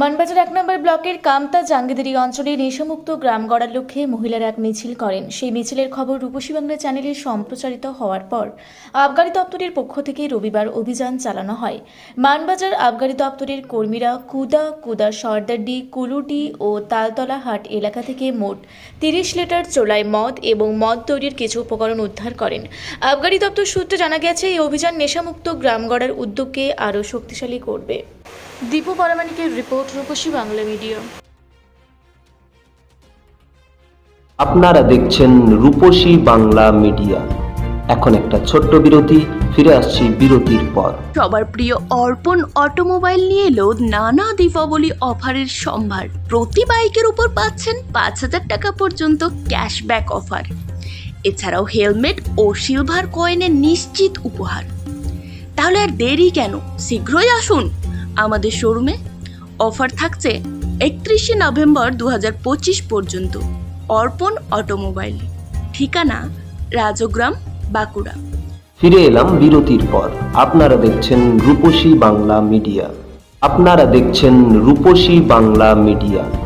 মানবাজার এক নম্বর ব্লকের কামতা জাঙ্গিদারি অঞ্চলে নেশামুক্ত গ্রাম গড়ার লক্ষ্যে মহিলারা এক মিছিল করেন। সেই মিছিলের খবর রূপসী বাংলা চ্যানেলে সম্প্রচারিত হওয়ার পর আবগারি দপ্তরের পক্ষ থেকে রবিবার অভিযান চালানো হয়। মানবাজার আবগারি দপ্তরের কর্মীরা কুদা কুদা সর্দারডি, কুলুটি ও তালতলা হাট এলাকা থেকে মোট তিরিশ লিটার চোলায় মদ এবং মদ তৈরির কিছু উপকরণ উদ্ধার করেন। আবগারি দপ্তর সূত্রে জানা গেছে, এই অভিযান নেশামুক্ত গ্রাম গড়ার উদ্যোগকে আরও শক্তিশালী করবে। দীপু পরামানিকের রিপোর্ট রূপসী বাংলা মিডিয়া। আপনারা দেখছেন রূপসী বাংলা মিডিয়া। এখন একটা ছোট্ট বিরতি ফিরে আসছি বিরতির পর। সবার প্রিয় অর্পণ অটোমোবাইল নিয়ে এলো নানা দীপাবলি অফারের সম্ভার। প্রতি বাইকের উপর পাচ্ছেন পাঁচ হাজার টাকা পর্যন্ত ক্যাশব্যাক অফার। এছাড়াও হেলমেট ও সিলভার কয়েনের নিশ্চিত উপহার। তাহলে আর দেরি কেন? শীঘ্রই আসুন আমাদের শোরুমে। অফার থাকছে একত্রিশে নভেম্বর দু হাজার পঁচিশ পর্যন্ত। অর্পণ অটোমোবাইল। ঠিকানা, রাজগ্রাম, বাঁকুড়া। ফিরে এলাম বিরতির পর। আপনারা দেখছেন রূপসী বাংলা মিডিয়া। আপনারা দেখছেন রূপসী বাংলা মিডিয়া।